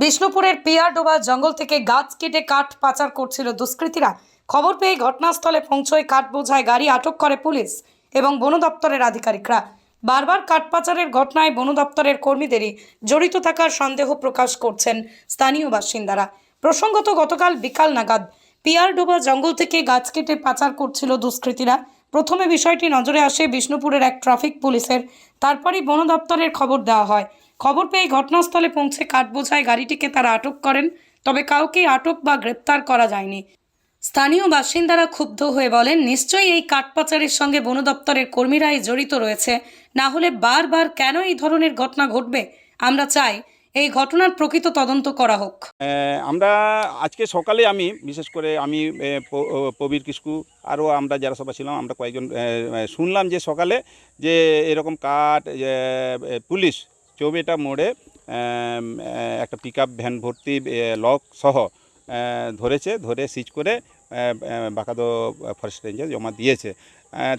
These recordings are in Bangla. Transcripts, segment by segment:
বিষ্ণুপুরের পিয়ারডোবা জঙ্গল থেকে গাছ কেটে কাঠ পাচার করছিল দুষ্কৃতীরা। খবর পেয়ে ঘটনাস্থলে পৌঁছয় কাঠ বোঝায় গাড়ি আটক করে পুলিশ এবং বন দপ্তরের আধিকারিকরা। বারবার কাঠ পাচারের ঘটনায় বন দপ্তরের কর্মীদেরই জড়িত থাকার সন্দেহ প্রকাশ করছেন স্থানীয় বাসিন্দারা। প্রসঙ্গত, গতকাল বিকাল নাগাদ পিয়ারডোবা জঙ্গল থেকে গাছ কেটে পাচার করছিল দুষ্কৃতীরা। প্রথমে বিষয়টি নজরে আসে বিষ্ণুপুরের এক ট্রাফিক পুলিশের। তারপরই বন দপ্তরের খবর দেওয়া হয়। খবর পেয়ে ঘটনাস্থলে পৌঁছে কাঠবোঝায় গাড়িটিকে তারা আটক করেন, তবে কাউকে আটক বা গ্রেপ্তার করা যায়নি। স্থানীয় বাসিন্দারা ক্ষুব্ধ হয়ে বলেন, নিশ্চয়ই এই কাঠ পাচারের সঙ্গে বন দপ্তরের কর্মীরাই জড়িত রয়েছে। না হলে বারবার কেন এই ধরনের ঘটনা ঘটবে? আমরা চাই এই ঘটনার প্রকৃত তদন্ত করা হোক। আমরা আজকে সকালে আমি, বিশেষ করে আমি প্রবীর কিস্কু আরও আমরা যারা সবাই ছিলাম, আমরা কয়েকজন শুনলাম যে সকালে যে এরকম কাঠ পুলিশ চৌবেটা মোড়ে একটা পিক আপ ভ্যান ভর্তি লক সহ ধরেছে, ধরে সিজ করে বাকাদো ফরেস্ট রেঞ্জে জমা দিয়েছে।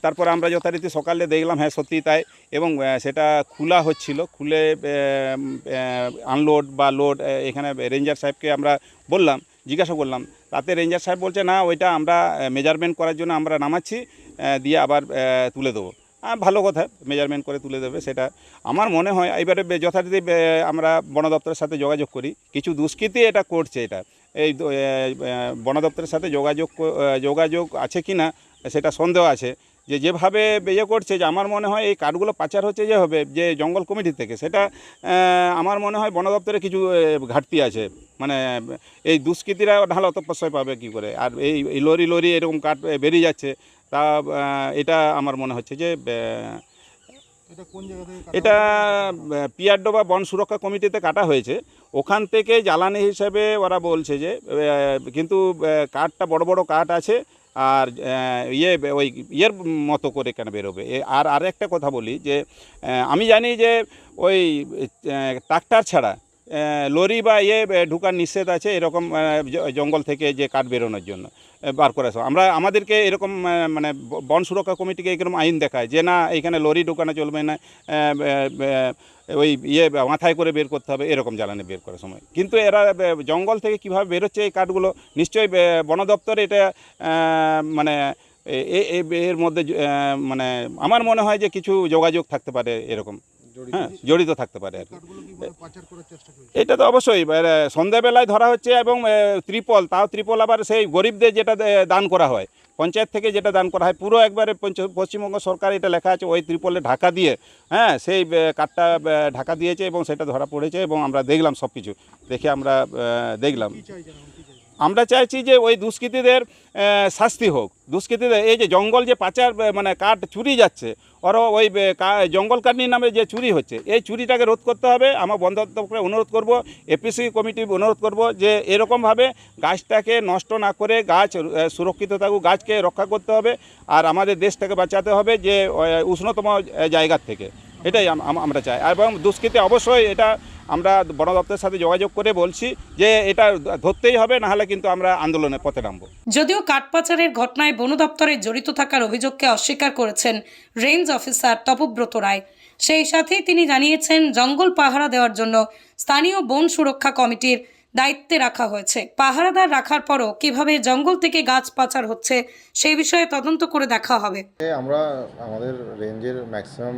তারপর আমরা যথারীতি সকালে দেখলাম হ্যাঁ সত্যি তাই। এবং সেটা খোলা হচ্ছিল, খুলে আনলোড বা লোড এখানে রেঞ্জার সাহেবকে আমরা বললাম, জিজ্ঞাসা করলাম। তাতে রেঞ্জার সাহেব বলছে, না, ওইটা আমরা মেজারমেন্ট করার জন্য আমরা নামাচ্ছি দিয়ে আবার তুলে দেবো। ভালো কথা মেজারমেন্ট করে তুলে দেবে সেটা। আমার মনে হয় এবারে যথারীতি আমরা বন দপ্তরের সাথে যোগাযোগ করি। কিছু দুষ্কৃতী এটা করছে এটা। এই বন দপ্তরের সাথে যোগাযোগ যোগাযোগ আছে কি না, সেটা সন্দেহ আছে। যে যেভাবে ইয়ে করছে, যে আমার মনে হয় এই কাঠগুলো পাচার হচ্ছে যে হবে, যে জঙ্গল কমিটি থেকে, সেটা আমার মনে হয় বন দপ্তরে কিছু ঘাটতি আছে। মানে এই দুষ্কৃতীরা ঢাল তপস্যায় পাবে কি করে? আর এই লরি লরি এরকম কাঠ বেরিয়ে যাচ্ছে। তা এটা আমার মনে হচ্ছে যে এটা? পিয়ারডোবা বন সুরক্ষা কমিটিতে কাটা হয়েছে ওখান থেকে জ্বালানি হিসেবে ওরা বলছে যে কিন্তু কাঠটা বড় বড় কাঠ আছে আর ইয়ে ওই ইয়ের মতো করে কেন বেরোবে আর আরেকটা কথা বলি যে আমি জানি যে ওই ট্রাক্টর ছাড়া লরি বা ইয়ে ঢুকার নিষেধ আছে, এরকম জঙ্গল থেকে যে কাঠ বেরোনোর জন্য বার করে। আমরা, আমাদেরকে এরকম মানে বন সুরক্ষা কমিটিকে এরকম আইন দেখায় যে না এখানে লরি ঢুকানো চলবে না ওই ইয়ে মাথায় করে বের করতে হবে, এরকম জ্বালানি বের করার সময় কিন্তু এরা জঙ্গল থেকে কীভাবে বেরোচ্ছে এই কাঠগুলো, নিশ্চয়ই বন দপ্তর এটা মানে এর মধ্যে মানে আমার মনে হয় যে কিছু যোগাযোগ থাকতে পারে এরকম। হ্যাঁ জড়িত থাকতে পারে আর এটা তো অবশ্যই সন্ধ্যাবেলায় ধরা হচ্ছে এবং ত্রিপল তাও ত্রিপল আবার সেই গরিবদের যেটা দান করা হয়। পঞ্চায়েত থেকে যেটা দান করা হয় পুরো একবারে পশ্চিমবঙ্গ সরকার এটা লেখা আছে ওই ত্রিপলে ঢাকা দিয়ে হ্যাঁ সেই কাঠটা ঢাকা দিয়েছে এবং সেটা ধরা পড়েছে এবং আমরা দেখলাম সব কিছু দেখে আমরা দেখলাম। আমরা চাইছি যে ওই দুষ্কৃতীদের শাস্তি হোক। দুষ্কৃতীদের এই যে জঙ্গল যে পাচার মানে কাঠ চুরি যাচ্ছে ওরা ওই আহ, জঙ্গল কাটনির নামে যে চুরি হচ্ছে এই চুরিটাকে রোধ করতে হবে। আমার বন অনুরোধ করব এপিসি কমিটি অনুরোধ করব যে এরকমভাবে গাছটাকে নষ্ট না করে গাছ সুরক্ষিত থাকুক গাছকে রক্ষা করতে হবে আর আমাদের দেশটাকে বাঁচাতে হবে যে উষ্ণতম জায়গার থেকে। এটাই আম- আম- আমরা চাই। এবং দুষ্কৃতি অবশ্যই এটা আমরা বন দপ্তরের সাথে যোগাযোগ করে বলছি যে এটা ধরতেই হবে নাহলে কিন্তু আমরা আন্দোলনের পথে নামবো। যদিও কাঠ পাচারের ঘটনায় বন দপ্তরে জড়িত থাকার অভিযোগকে অস্বীকার করেছেন রেঞ্জ অফিসার তপব্রত রায়। সেই সাথেই তিনি জানিয়েছেন জঙ্গল পাহারা দেওয়ার জন্য স্থানীয় বন সুরক্ষা কমিটির দায়িত্বে রাখা হয়েছে। পাহারাদার রাখার পরও কীভাবে জঙ্গল থেকে গাছ পাচার হচ্ছে সেই বিষয়ে তদন্ত করে দেখা হবে। আমরা আমাদের রেঞ্জের maximum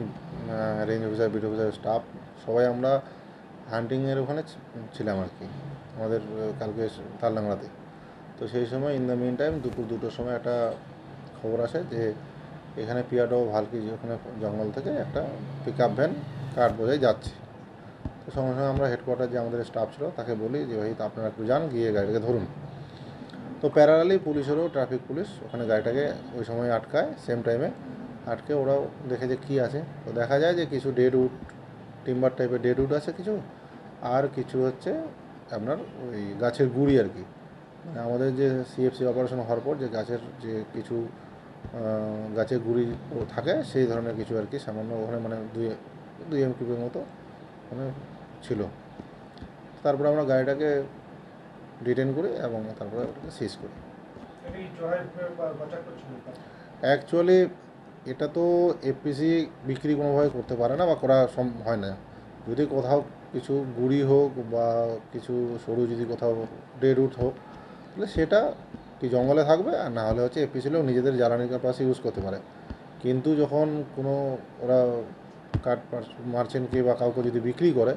range officer beat officer staff সবাই আমরা হান্টিংয়ের ওখানে ছিলাম আর কি। আমাদের কালকে তালডাংরাতে। তো সেই সময় ইন দ্য মিন টাইম দুপুর দুটোর সময় একটা খবর আসে যে এখানে পিয়াডো ভালকি ওখানে জঙ্গল থেকে একটা পিক আপ ভ্যান কাঠ বোঝাই যাচ্ছে। তো সঙ্গে সঙ্গে আমরা হেডকোয়ার্টার যে আমাদের স্টাফ ছিল তাকে বলি যে, ভাই আপনারা একটু যান, গিয়ে গাড়িটাকে ধরুন। তো প্যারালালি পুলিশেরও ট্রাফিক পুলিশ ওখানে গাড়িটাকে ওই সময় আটকায় সেম টাইমে আটকে ওরাও দেখে যে কী আছে। তো দেখা যায় যে কিছু ডেড উড টিম্বার টাইপের ডেড উড আছে কিছু আর কিছু হচ্ছে আপনার ওই গাছের গুঁড়ি আর কি। মানে আমাদের যে সিএফসি অপারেশন হওয়ার পর যে গাছের যে কিছু গাছের গুঁড়ি থাকে সেই ধরনের কিছু আর কি সামান্য ওখানে মানে দুই দুই এম কিউবের মতো মানে ছিল। তারপরে আমরা গাড়িটাকে ডিটেন করি এবং তারপরে ওটাকে সিজ করি। অ্যাকচুয়ালি এটা তো এফপিসি বিক্রি কোনোভাবে করতে পারে না বা করা হয় না। যদি কোথাও কিছু গুড়ি হোক বা কিছু সরু যদি কোথাও ডেড উড হোক, তাহলে সেটা কি জঙ্গলে থাকবে? আর না হলে হচ্ছে এপিসিলেও নিজেদের জ্বালানির পাশে ইউজ করতে পারে। কিন্তু যখন কোনো ওরা কাঠ মার্চেন্টকে বা কাউকে যদি বিক্রি করে,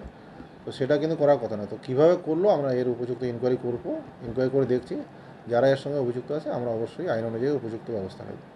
তো সেটা কিন্তু করার কথা না। তো কীভাবে করল আমরা এর উপযুক্ত ইনকোয়ারি করব? ইনকোয়ারি করে দেখছি। যারা এর সঙ্গে অভিযুক্ত আছে, আমরা অবশ্যই আইন অনুযায়ী উপযুক্ত ব্যবস্থা নেব।